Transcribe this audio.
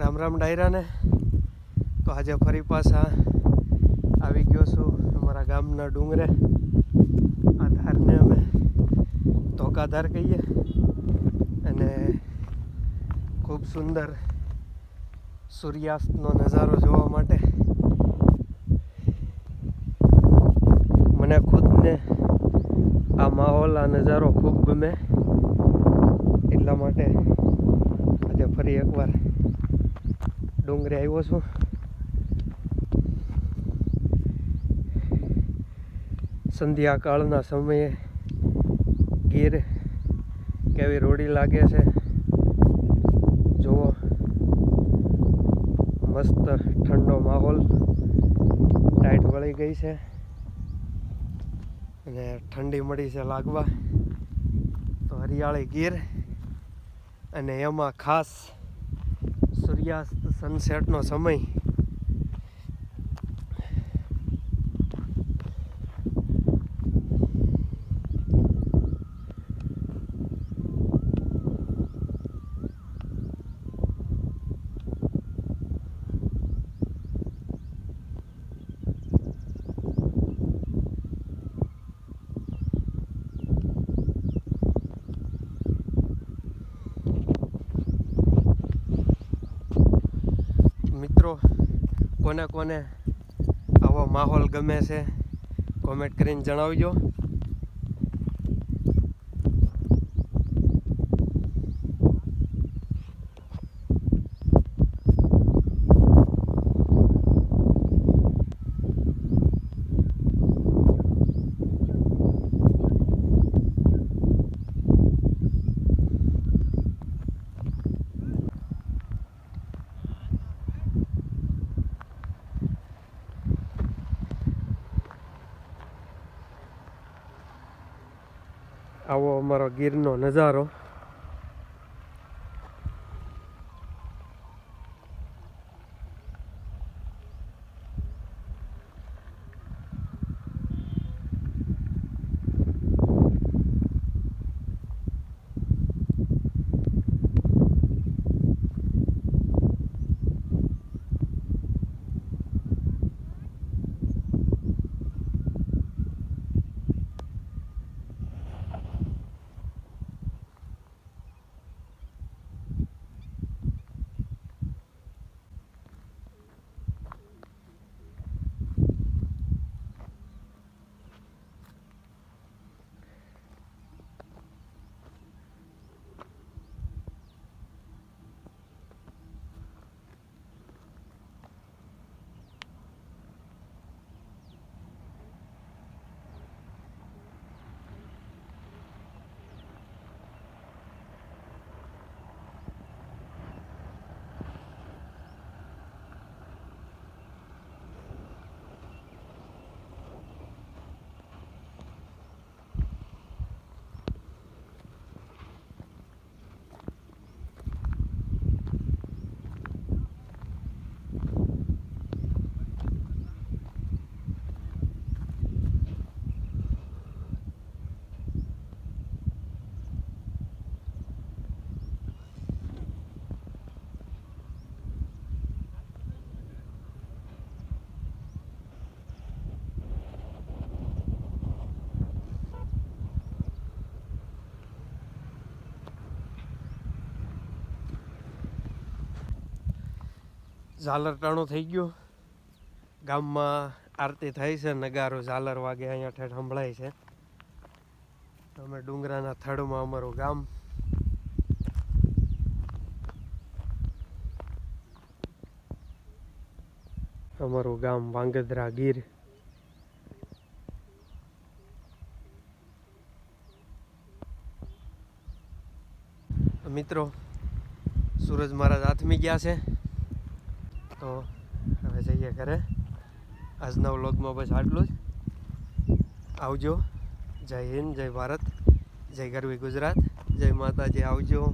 રામ રામ ડાયરાને. તો આજે ફરી પાછા આવી ગયો છું અમારા ગામના ડુંગરે. આ ધારને અમે ધોકાધાર કહીએ. અને ખૂબ સુંદર સૂર્યાસ્તનો નજારો જોવા માટે મને ખુદને આ માહોલ, આ નજારો ખૂબ ગમે. એટલા માટે આજે ફરી એકવાર ડુંગરે આવ્યો છું. સંધ્યાકાળના સમયે ગીર કેવી રોડી લાગે છે. જુઓ. મસ્ત ઠંડો માહોલ. ટાઈટ વળી ગઈ છે. અને ઠંડી મળી છે લાગવા. તો હરિયાળી ગીર. અને એમાં ખાસ સૂર્યાસ્ત સનસેટનો સમય મિત્રો કોને કોને આવો માહોલ ગમે છે કોમેન્ટ કરીને જણાવજો. આવો અમારો ગીરનો નજારો. ઝાલર ટાણું થઈ ગયો. ગામમાં આરતી થાય છે, નગારો ઝાલર વાગે અહીંયા ઠેઠ સંભળાય છે. અમે ડુંગરાના થડમાં અમારું ગામ. અમારું ગામ વાંગદરા ગીર. મિત્રો, સૂરજ મહારાજ હાથમી ગયા છે. તો હવે જઈએ ઘરે. આજના વ્લોગમાં બસ આટલું જ. આવજો. જય હિન્દ, જય ભારત, જય ગરવી ગુજરાત, જય માતાજી. આવજો.